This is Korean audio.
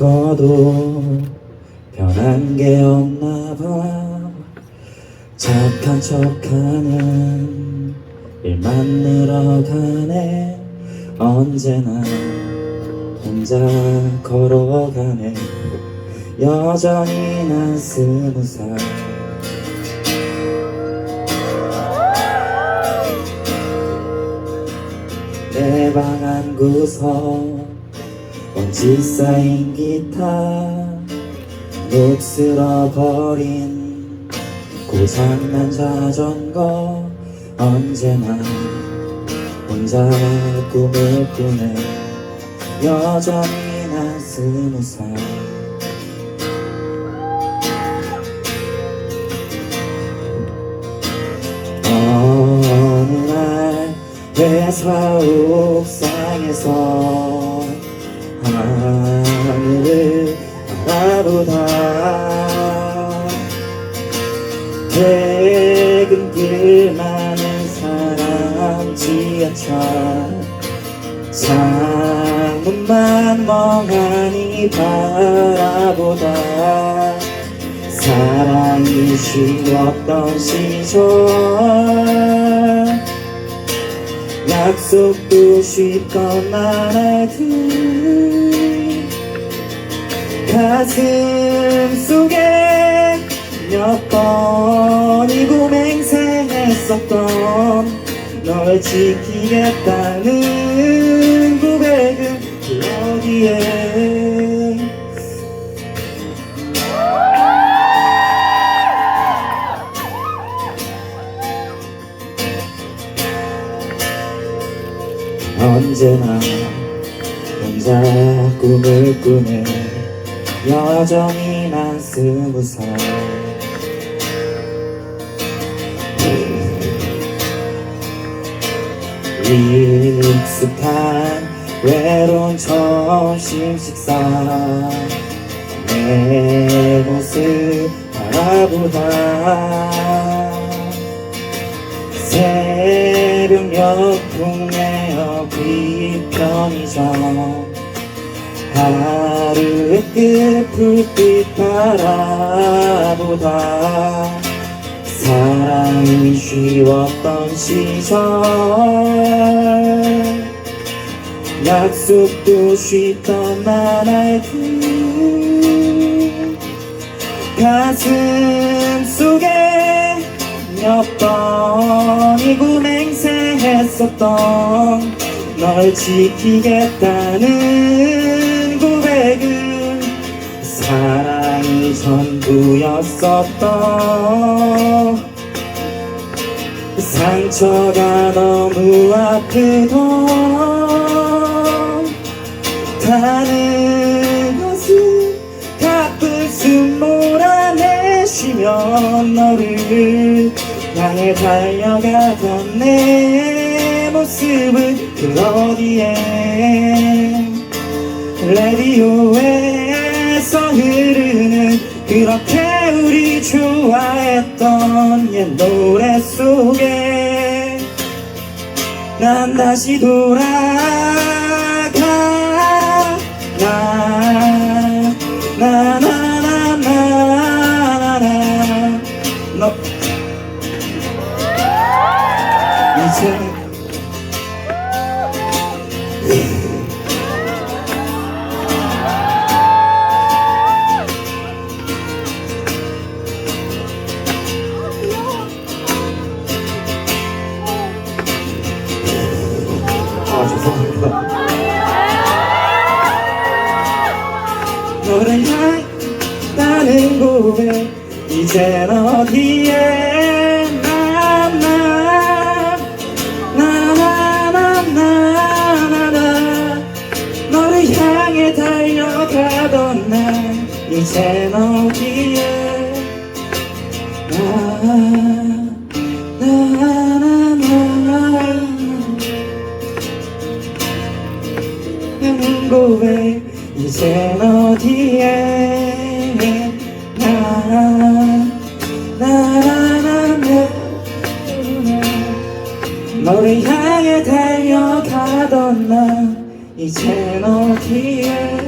먹어도 변한 게 없나 봐. 착한 척하는 일만 늘어가네. 언제나 혼자 걸어가네. 여전히 난 스무 살. 내 방 한 구석 먼지 쌓인 기타 녹슬어 버린 고장난 자전거 언제나 혼자 꿈을 꾸네. 여전히 난 스무 살. 어느 날 회사 옥상에서 하늘을 바라보다. 퇴근길 많은 사람 지하철 창문만 멍하니 바라보다. 사랑이 쉬웠던 시절 약속도 쉽건 말하듯 가슴 속에 몇 번이고 맹세했었던 널 지키겠다는 언제나 혼자 꿈을 꾸네. 여전히 난 스무 살 익숙한 외로운 점심 식사 내 모습 바라보다 새벽녘 동네 옆이 편의점 하루의 끝 불빛 바라보다 사랑이 쉬웠던 시절. 약속도 쉽던 말알듯 가슴 속에 했었던 널 지키겠다는 고백은 사랑이 전부였었던 상처가 너무 아프던 다른 것은 가끔씩 몰아내쉬면 너를 향해 달려가던 내 모습은 그 어디에 라디오에서 흐르는 그렇게 우리 좋아했던 옛 노래 속에 난 다시 돌아가 나나나나나나나 너 고백 이젠 어디에 만나? 나나나나나나. 너를 향해 달려가던 날 이젠 어디에 나나나나 이제 너 뒤에.